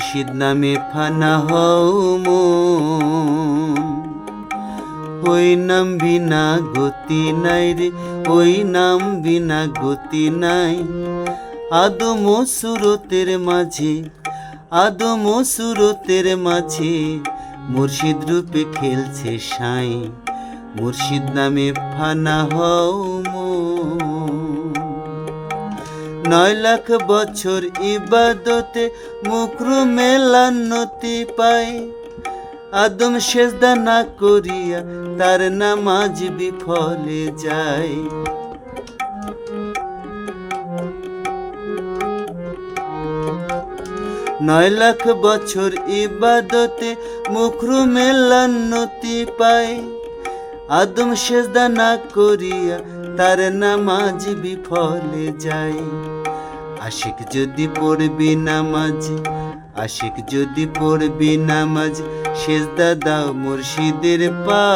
মুর্শিদ নামে ফানা হও ওই নাম বিনা গতি নাই রে, ওই নাম বিনা গতি নাই। আদম সুরতের মাঝে, আদম সুরতের মাঝে মুর্শিদ রূপে খেলছে সাই মুর্শিদ নামে ফানা হও নয় লাখ বছর ইবাদতে মুখরু মেলান্নতি পায় আদম সেজদা না করিয়া তার নামাজ বিফলে যায় নয় লাখ বছর ইবাদতে মুখরু মেলান্নতি পায় আদম সেজদা না করিয়া তার নামাজ বিফলে যায় আশিক যদি পড়বি নামাজ, আশিক যদি পড়বি নামাজ, সেজদা দাও মুর্শিদের পায়।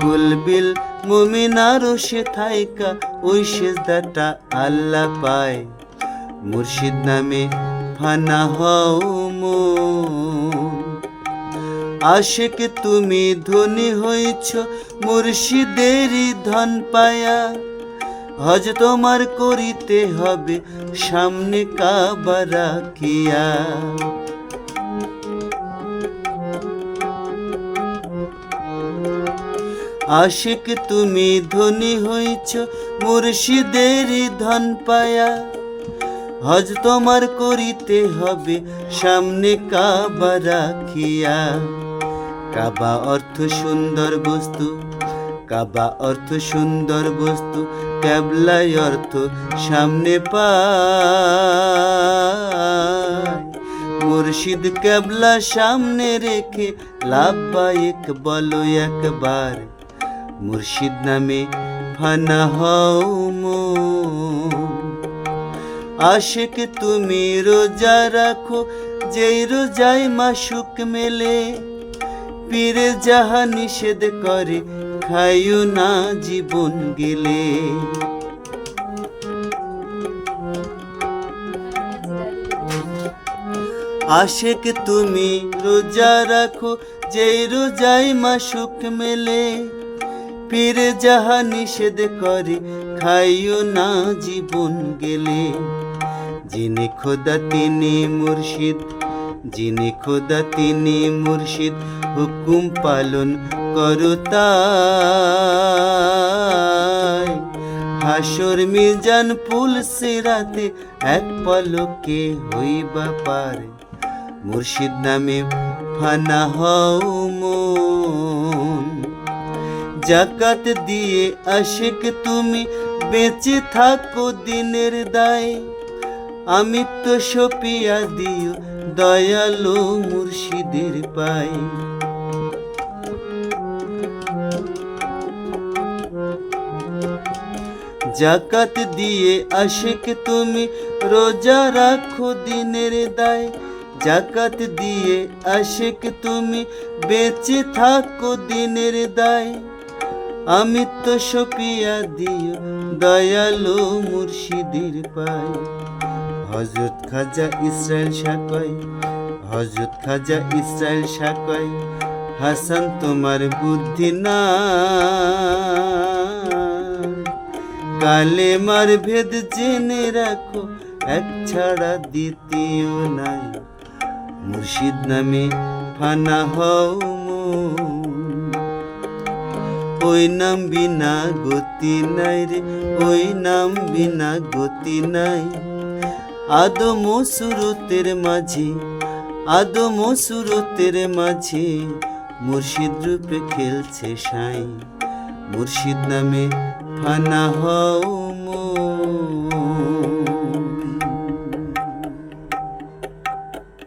কুলবিল মুমিনারও সে থাইকা ওই সেজদাটা আল্লাহ পায়। মুর্শিদ নামে ফানা হও আশেক তুমি ধনী হইছ, মুর্শিদেরই ধন পায়া। হজ তোমার করিতে হবে, সামনে কাবা রাখিয়া। আশিক, তুমি ধনী হইছ মুর্শিদেরই ধন পায়া। হজ তোমার করিতে হবে, সামনে কাবা রাখিয়া। কাবা অর্থ সুন্দর বস্তু কাবা অর্থ সুন্দর বস্তু ক্যাবলাই অর্থ সামনে পায়। মুর্শিদ ক্যাবলা সামনে রেখে লাভবায়ক বলো একবার, মুর্শিদ নামে ফানা হও আশেক তুমি রোজা রাখো, যেই রোজায় মাসুক মেলে, পীরে যাহা নিষেধ করে খাইও না জীবন গেলে। আশেক তুমি রোজা রাখো, যেই রোজায় মাসুক মেলে। পীরে যাহা নিষেধ করে, খাইও না জীবন গেলে। যিনি খোদা, তিনি মুর্শিদ। যিনি খোদা, তিনি মুর্শিদ। হুকুম পালন করো তাই হাসর মিজান পুল সিরাতে এক পলকে হইবা পারে। মুর্শিদ নামে ফানা হও মন। জাকাত দিয়ে আশেক তুমি বেঁচে থাকো দিনের দায়। আমি তো সপিয়া দিও দয়ালো মুর্শিদের পাই জাকাত দিয়ে আশেক তুমি রোজা রাখো দিনের দায়। জাকাত দিয়ে আশেক তুমি বেঁচে থাকো দিনের দায়। আমি তো সপিয়া দিও দয়ালো মুর্শিদের পাই হজরত খাজা ইসরায়েল সাকয় হজরত খাজা ইসরায়েল সাকয় হাসান তোমার বুদ্ধি না। কালে মার ভেদ জেনে রাখো, এক ছাড়া দ্বিতীয় নাই। মুর্শিদ নামে ফানা হও ওই নাম বিনা গতি নাই রে, ওই নাম বিনা গতি নাই। আদম সুরতের মাঝে, আদম সুরতের মাঝে মুর্শিদ রূপে খেলছে সাই মুর্শিদ নামে ফানা হও মন